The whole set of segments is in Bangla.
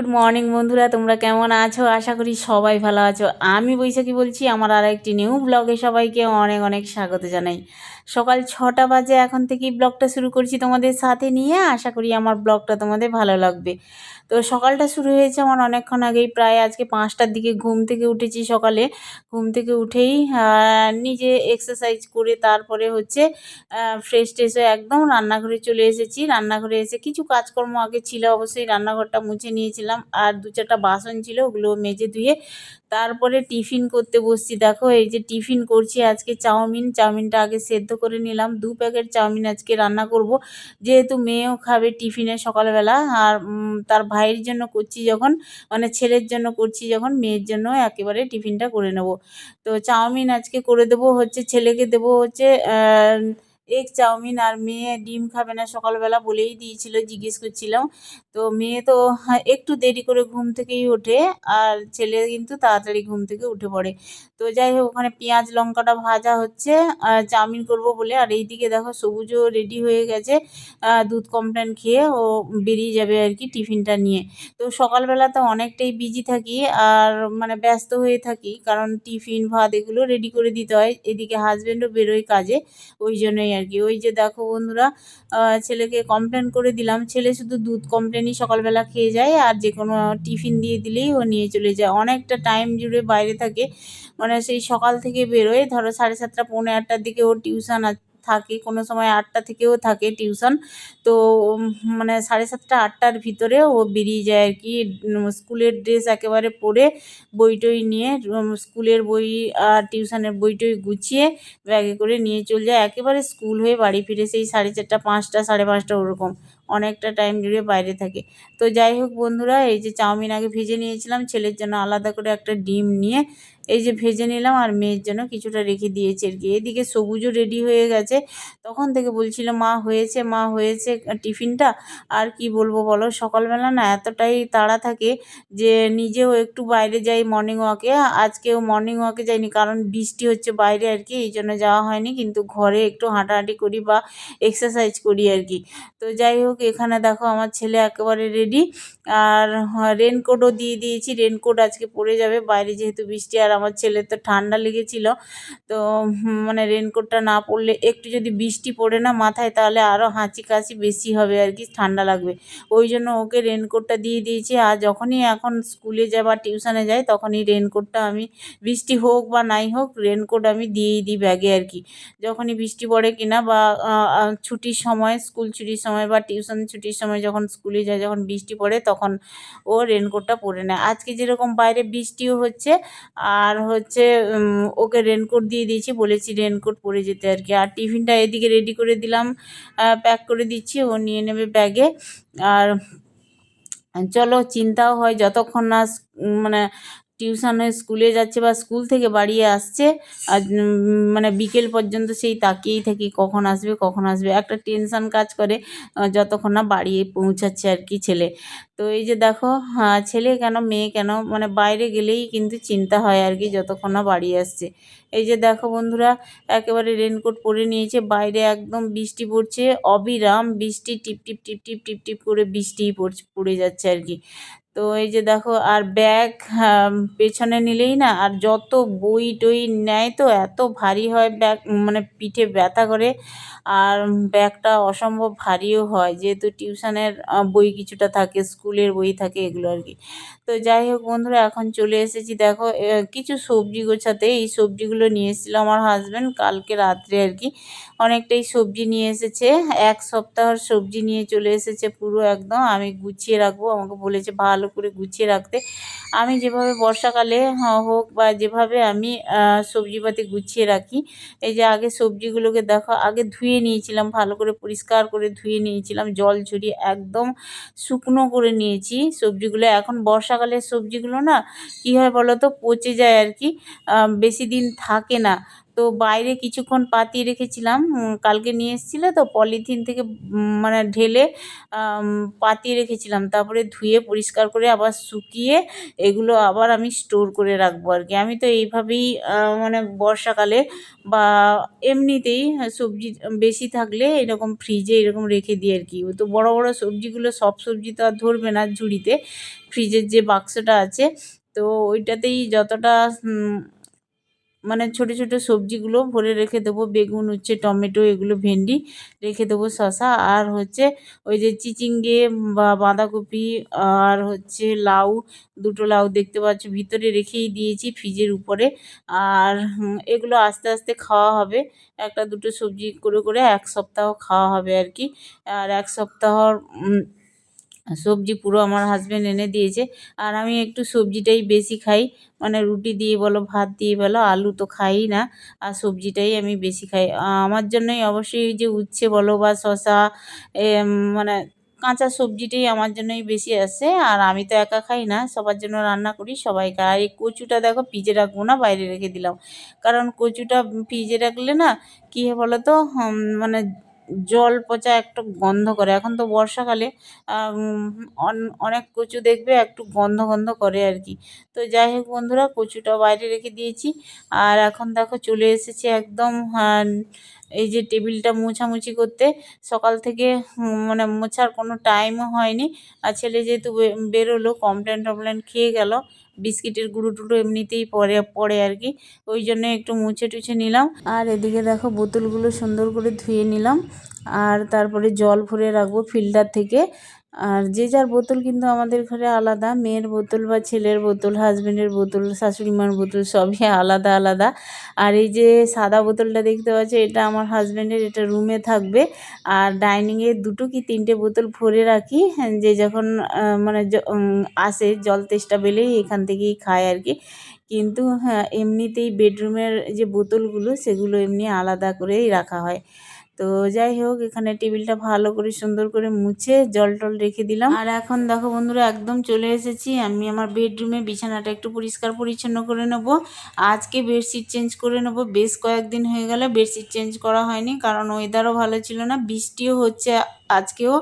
গুড মর্নিং বন্ধুরা, তোমরা কেমন আছো? আশা করি সবাই ভালো আছো। আমি বৈশাখী বলছি, আমার আর একটি নিউ ব্লগে সবাইকে অনেক অনেক স্বাগত জানাই। সকাল ছটা বাজে, এখন থেকেই ব্লগটা শুরু করছি তোমাদের সাথে নিয়ে। আশা করি আমার ব্লগটা তোমাদের ভালো লাগবে। তো সকালটা শুরু হয়েছে আমার অনেকক্ষণ আগেই, প্রায় আজকে পাঁচটার দিকে ঘুম থেকে উঠেছি সকালে। ঘুম থেকে উঠেই নিজে এক্সারসাইজ করে তারপরে হচ্ছে ফ্রেশ ট্রেশ হয়ে একদম রান্নাঘরে চলে এসেছি। রান্নাঘরে এসে কিছু কাজকর্ম আগে ছিল, অবশ্যই রান্নাঘরটা মুছে নিয়েছিলাম। আর দু চারটা বাসন ছিল, ওগুলো মেজে ধুয়ে তারপরে টিফিন করতে বসছি। দেখো, এই যে টিফিন করছি আজকে চাউমিন। চাউমিনটা আগে সেদ্ধ করে নিলাম। দু প্যাকেট চাউমিন আজকে রান্না করব। যেহেতু মেয়েও খাবে টিফিনে সকালবেলা আর তার ভাইয়ের জন্য করছি যখন মানে ছেলের জন্য করছি যখন, মেয়ের জন্য একেবারে টিফিনটা করে নেব। তো চাউমিন আজকে করে দেবো, হচ্ছে ছেলেকে দেবো হচ্ছে এগ চাউমিন আর মেয়ে ডিম খাবে না সকালবেলা বলেই দিয়েছিল জিজ্ঞেস করছিলাম। তো মেয়ে তো হ্যাঁ, একটু দেরি করে ঘুম থেকেই ওঠে আর ছেলে কিন্তু তাড়াতাড়ি ঘুম থেকে উঠে পড়ে। তো যাই হোক ওখানে পেঁয়াজ লঙ্কাটা ভাজা হচ্ছে চাউমিন করব বলে আর এইদিকে দেখো সবুজও রেডি হয়ে গেছে। দুধ কমপ্লেন খেয়ে ও বেরিয়ে যাবে আর কি টিফিনটা নিয়ে। তো সকালবেলা তো অনেকটাই বিজি থাকি আর মানে ব্যস্ত হয়ে থাকি কারণ টিফিন ভাত এগুলো রেডি করে দিতে হয়। এদিকে হাজব্যান্ডও বেরোয় কাজে ওই জন্যই কি ওই যে দেখো বন্ধুরা ছেলেকে কমপ্লেন করে দিলাম। ছেলে শুধু দুধ কমপ্লেনই সকালবেলা খেয়ে যায় আর যে কোনো টিফিন দিয়ে দিলেই ও নিয়ে চলে যায়। অনেকটা টাইম জুড়ে বাইরে থাকে। মানে সেই সকাল থেকে বেরোয়, ধরো সাড়ে সাতটা, পৌনে আটটার দিকে ওর টিউশন থাকে, কোনো সময় আটটা থেকেও থাকে টিউশন। তো মানে সাড়ে সাতটা, আটটার ভিতরে ও বেরিয়ে যায় আর কি। স্কুলের ড্রেস একেবারে পরে বই টই নিয়ে স্কুলের বই আর টিউশনের বই টই গুছিয়ে ব্যাগে করে নিয়ে চলে যায়। একেবারে স্কুল হয়ে বাড়ি ফিরে সেই সাড়ে চারটা, পাঁচটা, সাড়ে পাঁচটা ওরকম। অনেকটা টাইম জুড়ে বাইরে থাকে। তো যাই হোক বন্ধুরা, এই যে চাউমিন আগে ভেজে নিয়েছিলাম, ছেলের জন্য আলাদা করে একটা ডিম নিয়ে এই যে ভেজে নিলাম আর মেয়ের জন্য কিছুটা রেখে দিয়েছি আর কি। এদিকে সবুজও রেডি হয়ে গেছে। তখন থেকে বলছিল মা, হয়েছে মা, হয়েছে টিফিনটা। আর কি বলব বলো, সকালবেলা না এতটাই তাড়া থাকে যে নিজেও একটু বাইরে যাই মর্নিং ওয়াকে আজকেও মর্নিং ওয়াকে যাইনি কারণ বৃষ্টি হচ্ছে বাইরে আর কি, এই জন্য যাওয়া হয়নি। কিন্তু ঘরে একটু হাঁটাহাঁটি করি বা এক্সারসাইজ করি আর কি। তো যাই হোক এখানে দেখো আমার ছেলে একেবারে রেডি আর রেনকোটও দিয়ে দিয়েছি। রেনকোট আজকে পরে যাবে। বাইরে যেহেতু বৃষ্টি আর আমার ছেলের তো ঠান্ডা লেগেছিল, তো মানে রেনকোটটা না পরলে একটু যদি বৃষ্টি পড়ে না মাথায়, তাহলে আরও হাঁচি কাশি বেশি হবে আর কি, ঠান্ডা লাগবে। ওই জন্য ওকে রেনকোটটা দিয়ে দিয়েছি। আর যখনই এখন স্কুলে যায় বা টিউশনে যায়, তখনই রেনকোটটা আমি, বৃষ্টি হোক বা নাই হোক রেনকোট আমি দিয়েই দিই ব্যাগে আর কি। যখনই বৃষ্টি পড়ে কিনা বা ছুটির সময়, স্কুল ছুটির সময় বা টিউশন ছুটির সময় যখন স্কুলে যায়, যখন বৃষ্টি পড়ে, তখন ও রেনকোটটা পরে নেয়। আজকে যেরকম বাইরে বৃষ্টিও হচ্ছে, আর হচ্ছে ওকে রেনকোট দিয়ে দিয়েছি, বলেছি রেনকোট পরে যেতে আর কি। আর টিফিনটা এদিকে রেডি করে দিলাম প্যাক করে দিচ্ছি, ও নিয়ে নেবে ব্যাগে আর চলো, চিন্তাও হয় যতক্ষণ না মানে টিউশনে স্কুলে যাচ্ছে বা স্কুল থেকে বাড়ি আসছে, আর মানে বিকেল পর্যন্ত সেই তাকিয়েই থাকি কখন আসবে কখন আসবে। একটা টেনশান কাজ করে যতক্ষণ না বাড়ি পৌঁছাচ্ছে আর কি ছেলে। তো এই যে দেখো হ্যাঁ ছেলে কেন, মেয়ে কেন মানে বাইরে গেলেই কিন্তু চিন্তা হয় আর কি যতক্ষণ না বাড়ি আসছে। এই যে দেখো বন্ধুরা, একেবারে রেনকোট পরে নিয়েছে, বাইরে একদম বৃষ্টি পড়ছে, অবিরাম বৃষ্টি টিপ টিপ টিপ টিপ টিপ টিপ করে বৃষ্টিই পড়ছে, পড়ে যাচ্ছে আর কি। তো এই যে দেখো, আর ব্যাগ পেছনে নিলেই না, আর যত বই টই নেয় তো এত ভারী হয় ব্যাগ মানে পিঠে ব্যথা করে। আর ব্যাগটা অসম্ভব ভারীও হয়, যেহেতু টিউশনের বই কিছুটা থাকে, স্কুলের বই থাকে এগুলো আর কি। তো যাই হোক বন্ধুরা, এখন চলে এসেছি দেখো কিছু সবজি গোছাতে। এই সবজিগুলো নিয়ে এসেছিল আমার হাজব্যান্ড কালকে রাত্রে আর কি। অনেকটাই সবজি নিয়ে এসেছে, এক সপ্তাহর সবজি নিয়ে চলে এসেছে পুরো একদম। আমি গুছিয়ে রাখব, আমাকে বলেছে ভালো করে গুছিয়ে রাখতে। আমি যেভাবে বর্ষাকালে হোক বা যেভাবে আমি সবজিপাতি গুছিয়ে রাখি, এই যে আগে সবজিগুলোকে দেখো, আগে ধুয়ে নিয়েছিলাম, ভালো করে পরিষ্কার করে ধুয়ে নিয়েছিলাম, জল ঝরিয়ে একদম শুকনো করে নিয়েছি সবজিগুলো। এখন বর্ষাকালের সবজিগুলো না, কী হয় বলো তো পচে যায় আর কি বেশি দিন থাকে না। তো বাইরে কিছুক্ষণ পাতিয়ে রেখেছিলাম কালকে নিয়ে এসেছিল তো পলিথিন থেকে মানে ঢেলে পাতিয়ে রেখেছিলাম। তারপরে ধুয়ে পরিষ্কার করে আবার শুকিয়ে এগুলো আবার আমি স্টোর করে রাখব আর কি। আমি তো এইভাবেই মানে বর্ষাকালে বা এমনিতেই সবজি বেশি থাকলে এরকম ফ্রিজে এরকম রেখে দিই আর কি। তো বড় বড় সবজিগুলো, সব সবজি তো আর ধরবে না ঝুড়িতে। ফ্রিজের যে বাক্সটা আছে, তো ওইটাতেই যতটা মানে ছোট ছোট সবজিগুলো ভরে রেখে দেবো। বেগুন, উচ্ছে, টমেটো, এগুলো ভেন্ডি রেখে দেবো শশা আর হচ্ছে ওই যে চিচিঙ্গে বা বাঁধাকপি আর হচ্ছে লাউ, দুটো লাউ দেখতে পাচ্ছ, ভিতরে রেখেই দিয়েছি ফ্রিজের উপরে। আর এগুলো আস্তে আস্তে খাওয়া হবে। একটা দুটো সবজি করে করে এক সপ্তাহ খাওয়া হবে আর কি। আর এক সপ্তাহর সবজি পুরো আমার হাজব্যান্ড এনে দিয়েছে। আর আমি একটু সবজিটাই বেশি খাই। মানে রুটি দিয়ে বলো, ভাত দিয়ে বলো, আলু তো খাই না। আর সবজিটাই আমি বেশি খাই। আমার জন্যই অবশ্যই যে উচ্ছে বলো বা শশা মানে কাঁচা সবজিটাই আমার জন্যই বেশি আসে। আর আমি তো একা খাই না, সবার জন্য রান্না করি সবাই খায় আর এই কচুটা দেখো, ফ্রিজে রাখব না, বাইরে রেখে দিলাম। কারণ কচুটা ফ্রিজে রাখলে না, কী বলো তো মানে জল পচা একটু গন্ধ করে। এখন তো বর্ষাকালে অন- অনেক কচু দেখবে, একটু গন্ধ গন্ধ করে আর কি তো যাই হোক বন্ধুরা কচুটা বাইরে রেখে দিয়েছি। আর এখন দেখো চলে এসেছি একদম এই যে টেবিলটা মোছামুছি করতে সকাল থেকে মানে মোছার কোনো টাইমও হয়নি। আর ছেলে যেহেতু বেরোলো কমপ্লেন টমপ্লেন খেয়ে গেল, বিস্কিটের গুঁড়ো টুড়ো এমনিতেই পরে পড়ে আর কি। ওই জন্য একটু মুছে টুছে নিলাম। আর এদিকে দেখো বোতলগুলো সুন্দর করে ধুয়ে নিলাম। আর তারপরে জল ভরে রাখব ফিল্টার থেকে। আর যে যার বোতল কিন্তু আমাদের ঘরে আলাদা মেয়ের বোতল বা ছেলের বোতল হাজবেন্ডের বোতল শাশুড়ি মার বোতল সবই আলাদা আলাদা। আর এই যে সাদা বোতলটা দেখতে পাচ্ছ এটা আমার হাজবেন্ডের এটা রুমে থাকবে। আর ডাইনিংয়ে দুটো কি তিনটে বোতল ভরে রাখি হ্যাঁ, যে যখন মানে আসে জল তেষ্টা পেলেই এখান থেকেই খায় আর কি। কিন্তু হ্যাঁ এমনিতেই বেডরুমের যে বোতলগুলো সেগুলো এমনি আলাদা করেই রাখা হয়। তো যাই হোক, এখানে টেবিলটা ভালো করে সুন্দর করে মুছে জল টল রেখে দিলাম। আর এখন দেখো বন্ধুরা, একদম চলে এসেছি। আমি আমার বেডরুমে বিছানাটা একটু পরিষ্কার পরিচ্ছন্ন করে নেব। আজকে বেডশিট চেঞ্জ করে নেব। বেশ কয়েকদিন হয়ে গেল বেডশিট চেঞ্জ করা হয়নি, কারণ ওয়েদারও ভালো ছিল না, বৃষ্টিও হচ্ছে আজকেও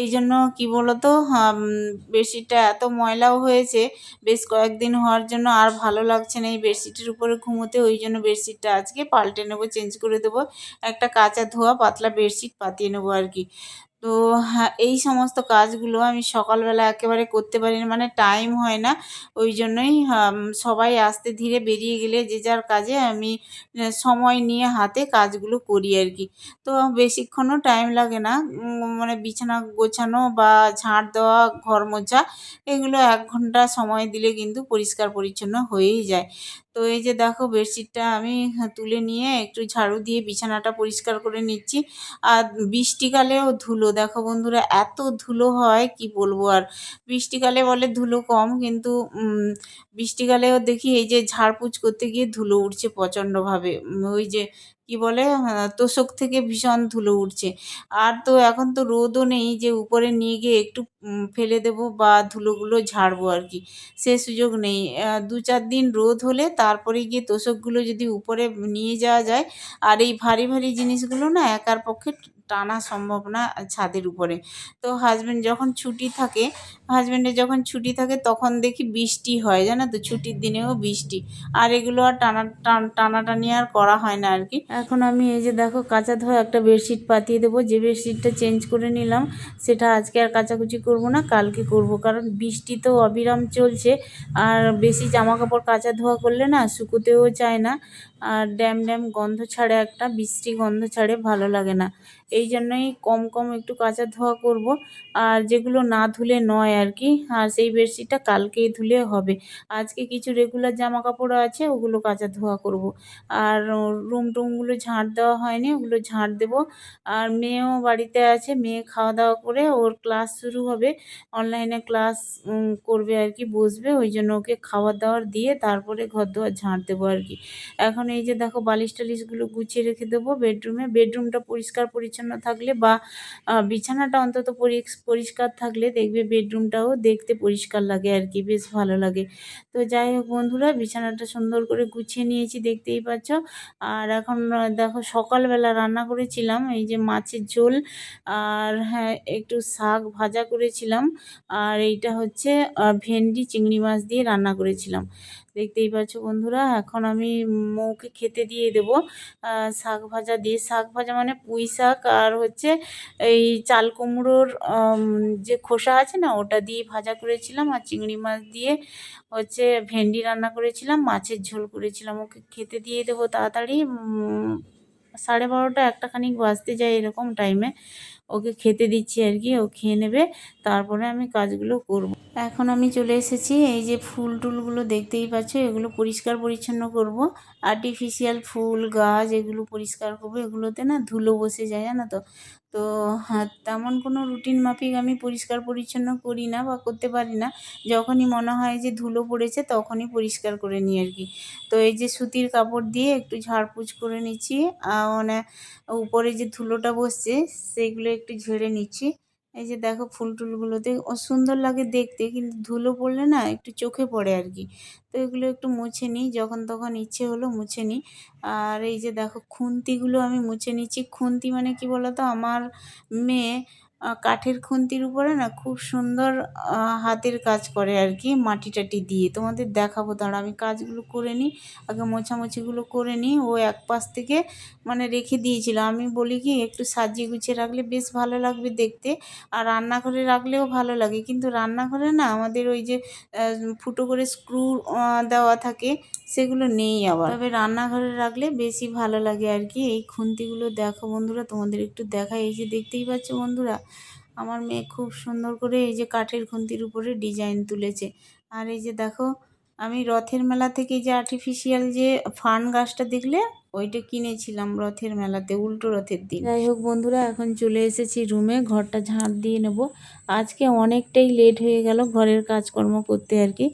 এই জন্য কী বলতো বেডশিটটা এত ময়লাও হয়েছে, বেশ কয়েকদিন হওয়ার জন্য আর ভালো লাগছে না এই বেডশিটের উপরে ঘুমোতে ওই জন্য বেডশিটটা আজকে পাল্টে নেব, চেঞ্জ করে দেবো, একটা কাঁচা ধোয়া পাতলা বেডশিট পাতিয়ে নেব আর কি। তো হ্যাঁ এই সমস্ত কাজগুলো আমি সকালবেলা একেবারে করতে পারি না মানে টাইম হয় না। ওই জন্যই সবাই আসতে ধীরে বেরিয়ে গেলে যে যার কাজে আমি সময় নিয়ে হাতে কাজগুলো করি আর কি। তো বেশিক্ষণও টাইম লাগে না মানে বিছানা গোছানো বা ঝাঁট দেওয়া, ঘর মোছা, এগুলো এক ঘণ্টা সময় দিলে কিন্তু পরিষ্কার পরিচ্ছন্ন হয়েই যায়। তো এই যে দেখো বেডশিটটা আমি তুলে নিয়ে একটু ঝাড়ু দিয়ে বিছানাটা পরিষ্কার করে নিচ্ছি। আর বৃষ্টিকালেও ধুলো, দেখো বন্ধুরা এত ধুলো হয়, কি বলব আর? বৃষ্টিকালে বলে ধুলো কম, কিন্তু বৃষ্টিকালেও দেখি এই যে ঝাড়পুছ করতে গিয়ে ধুলো উঠছে প্রচণ্ডভাবে। ওই যে কি বলে তোষক থেকে ভীষণ ধুলো উঠছে। আর তো এখন তো রোদও নেই যে উপরে নিয়ে গিয়ে একটু ফেলে দেব বা ধুলোগুলো ঝাড়বো আর কি। সে সুযোগ নেই। দু চার দিন রোদ হলে তারপরে গিয়ে তোষকগুলো যদি উপরে নিয়ে যাওয়া যায়, আর এই ভারী ভারী জিনিসগুলো না একার পক্ষে টানা সম্ভব না ছাদের উপরে। তো হাজব্যান্ড যখন ছুটি থাকে হাজব্যান্ডের যখন ছুটি থাকে তখন দেখি বৃষ্টি হয়, জানো তো? ছুটির দিনেও বৃষ্টি। আর এগুলো আর টানা, টান- টানাটানি আর করা হয় না আর কি এখন আমি এই যে দেখো কাঁচা ধোয়া একটা বেডশিট পাতিয়ে দেবো। যে বেডশিটটা চেঞ্জ করে নিলাম, সেটা আজকে আর কাচাকুচি করব না, কালকে করব। কারণ বৃষ্টি তো অবিরাম চলছে। আর বেশি জামা কাপড় কাচা ধোয়া করলে না শুকোতেও চায় না। আর ড্যাম ড্যাম গন্ধ ছাড়ে একটা, বৃষ্টি গন্ধ ছাড়ে ভালো লাগে না। এই জন্যই কম কম একটু কাঁচা ধোয়া করব। আর যেগুলো না ধুলে নয় আর কি, আর সেই বেডশিটটা কালকেই ধুলে হবে। আজকে কিছু রেগুলার জামা কাপড় আছে, ওগুলো কাঁচা ধোয়া করব। আর রুম টুমগুলো ঝাঁট দেওয়া হয়নি, ওগুলো ঝাঁট দেবো। আর মেয়েও বাড়িতে আছে, মেয়ে খাওয়া দাওয়া করে ওর ক্লাস শুরু হবে। অনলাইনে ক্লাস করবে আর কি, বসবে। ওই জন্য ওকে খাবার দাওয়ার দিয়ে তারপরে ঘর দুয়ার ঝাঁট দেবো আর কি। এখন এই যে দেখো বালিশ টালিশগুলো গুছিয়ে রেখে দেবো বেডরুমে বেডরুমটা পরিষ্কার পরিচ্ছন্ন থাকলে বা বিছানাটা অন্তত পরিষ্কার থাকলে দেখবে বেডরুমটাও দেখতে পরিষ্কার লাগে আর কি, বেশ ভালো লাগে। তো যাই হোক বন্ধুরা, বিছানাটা সুন্দর করে গুছিয়ে নিয়েছি, দেখতেই পাচ্ছ। আর এখন দেখো সকালবেলা রান্না করেছিলাম, এই যে মাছের ঝোল। আর হ্যাঁ একটু শাক ভাজা করেছিলাম। আর এইটা হচ্ছে ভেন্ডি, চিংড়ি মাছ দিয়ে রান্না করেছিলাম। দেখতেই পাচ্ছ বন্ধুরা, এখন আমি মৌকে খেতে দিয়ে দেবো। শাক ভাজা দিয়ে। শাক ভাজা মানে পুঁই শাক আর হচ্ছে এই চাল কুমড়োর যে খোসা আছে না, ওটা দিয়ে ভাজা করেছিলাম আর চিংড়ি মাছ দিয়ে হচ্ছে ভেন্ডি রান্না করেছিলাম, মাছের ঝোল করেছিলাম। ওকে খেতে দিয়ে দেবো তাড়াতাড়ি। সাড়ে বারোটা একটা খানিক বাজতে যায় এরকম টাইমে ওকে খেতে দিচ্ছি আর কি, ও খেয়ে নেবে, তারপরে আমি কাজগুলো করব। এখন আমি চলে এসেছি, এই যে ফুল টুলগুলো দেখতেই পাচ্ছ, এগুলো পরিষ্কার পরিচ্ছন্ন করব আর্টিফিশিয়াল ফুল, গাছ, এগুলো পরিষ্কার করব, এগুলোতে না ধুলো বসে যায়, জানো তো তো হ্যাঁ তেমন কোনো রুটিন মাফিক আমি পরিষ্কার পরিচ্ছন্ন করি না বা করতে পারি না। যখনই মনে হয় যে ধুলো পড়েছে তখনই পরিষ্কার করে নিই আর কি। তো এই যে সুতির কাপড় দিয়ে একটু ঝাড়পুছ করে নিচ্ছি মানে উপরে যে ধুলোটা বসছে সেগুলো একটু ঝেড়ে নিচ্ছি। এই যে দেখো ফুল টুলগুলোতে, ও সুন্দর লাগে দেখতে, কিন্তু ধুলো পড়লে না একটু চোখে পড়ে আর কি। তো এগুলো একটু মুছে নিই, যখন তখন ইচ্ছে হলো মুছে নিই। আর এই যে দেখো খুন্তিগুলো আমি মুছে নিচ্ছি। খুন্তি মানে কি বলতো? আমার মেয়ে কাঠের খুন্তির উপরে না খুব সুন্দর হাতের কাজ করে আর কি মাটি টাটি দিয়ে। তোমাদের দেখাবো দাঁড়া আমি কাজগুলো করে নিই, আগে মোছামুছিগুলো করে নিই, ও এক পাশ থেকে মানে রেখে দিয়েছিল। আমি বলি কি, একটু সাজিয়ে গুছিয়ে রাখলে বেশ ভালো লাগবে দেখতে, আর রান্নাঘরে রাখলেও ভালো লাগে। কিন্তু রান্নাঘরে না আমাদের ওই যে ফুটো করে স্ক্রু দেওয়া থাকে, সেগুলো নেই আবার। তবে রান্নাঘরে রাখলে বেশি ভালো লাগে আর কি। এই খুন্তিগুলো দেখো বন্ধুরা, তোমাদের একটু দেখাই, এই যে দেখতেই পাচ্ছ বন্ধুরা আমার মেয়ে খুব সুন্দর করে এই যে কাঠের খুন্তির উপরে ডিজাইন তুলেছে। আর এই যে দেখো, আমি রথের মেলা থেকে যে আর্টিফিশিয়াল যে ফান গাছটা দেখলে, ওইটা কিনেছিলাম রথের মেলাতে, উল্টো রথের দিন। যাই হোক বন্ধুরা, এখন চলে এসেছি রুমে, ঘরটা ঝাঁট দিয়ে নেব। আজকে অনেকটাই লেট হয়ে গেল ঘরের কাজকর্ম করতে আর কি।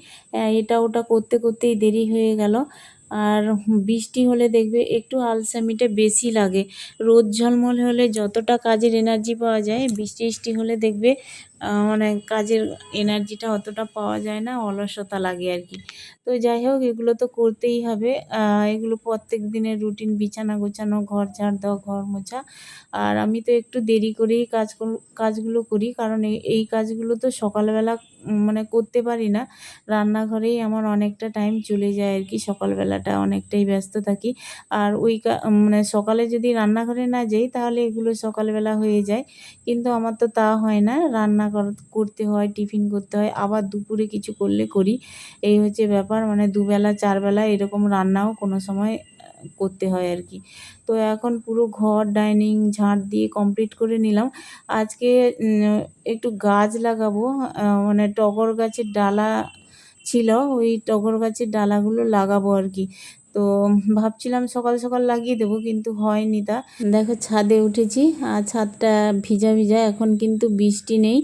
এটা ওটা করতে করতেই দেরি হয়ে গেল। আর বৃষ্টি হলে দেখবে একটু আলসামিটা বেশি লাগে। রোদ ঝলমল হলে যতটা কাজের এনার্জি পাওয়া যায়, বৃষ্টি বৃষ্টি হলে দেখবে মানে কাজের এনার্জিটা অতটা পাওয়া যায় না, অলসতা লাগে আর কি। তো যাই হোক, এগুলো তো করতেই হবে। এগুলো প্রত্যেক দিনের রুটিন বিছানা গোছানো, ঘর ঝাড় দেওয়া, ঘর মোছা। আর আমি তো একটু দেরি করেই কাজ কাজগুলো করি, কারণ এই কাজগুলো তো সকালবেলা মানে করতে পারি না। রান্নাঘরেই আমার অনেকটা টাইম চলে যায় আর কি, সকালবেলাটা অনেকটাই ব্যস্ত থাকি। আর ওই মানে সকালে যদি রান্নাঘরে না যাই, তাহলে এগুলো সকালবেলা হয়ে যায়। কিন্তু আমার তো তা হয় না, রান্না কর- করতে হয়, টিফিন করতে হয়, আবার দুপুরে কিছু করলে করি। এই হচ্ছে ব্যাপার মানে দুবেলা, চারবেলা এরকম রান্নাও কোনো সময় করতে হয় আর কি। তো এখন পুরো ঘর ডাইনিং ঝাঁট দিয়ে কমপ্লিট করে নিলাম। আজকে একটু গাছ লাগাবো। মানে টগর গাছের ডালা ছিল, ওই টগর গাছের ডালাগুলো লাগাবো আর কি। তো ভাবছিলাম সকাল সকাল লাগিয়ে দেবো, কিন্তু হয়নি তা। দেখো, ছাদে উঠেছি, আর ছাদটা ভিজা ভিজা, এখন কিন্তু বৃষ্টি নেই।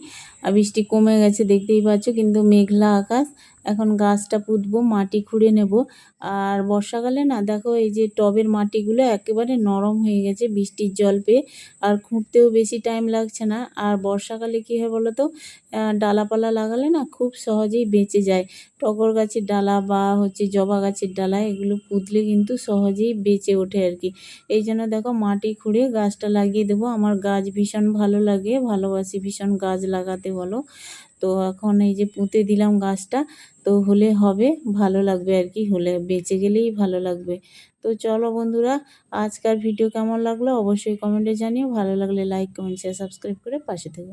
আর বৃষ্টি কমে গেছে, দেখতেই পাচ্ছ, কিন্তু মেঘলা আকাশ। এখন গাছটা পুঁতবো, মাটি খুঁড়ে নেব। আর বর্ষাকালে না, দেখো এই যে টবের মাটিগুলো একেবারে নরম হয়ে গেছে বৃষ্টির জল পেয়ে, আর খুঁড়তেও বেশি টাইম লাগছে না। আর বর্ষাকালে কী হয় বলো তো ডালাপালা লাগালে না খুব সহজেই বেঁচে যায়। টগর গাছের ডালা বা হচ্ছে জবা গাছের ডালা, এগুলো পুঁতলে কিন্তু সহজেই বেঁচে ওঠে আর কি। এই জন্য দেখো মাটি খুঁড়ে গাছটা লাগিয়ে দেবো। আমার গাছ ভীষণ ভালো লাগে, ভালোবাসি ভীষণ গাছ লাগাতে বলো। তো এখন এই যে পুঁতে দিলাম গাছটা, তো হলে হবে, ভালো লাগবে আর কি, হলে বেঁচে গেলেই ভালো লাগবে। তো চলো বন্ধুরা, আজকার ভিডিও কেমন লাগল অবশ্যই কমেন্টে জানিও, ভালো লাগলে লাইক কমেন্ট শেয়ার সাবস্ক্রাইব করে পাশে থেকো।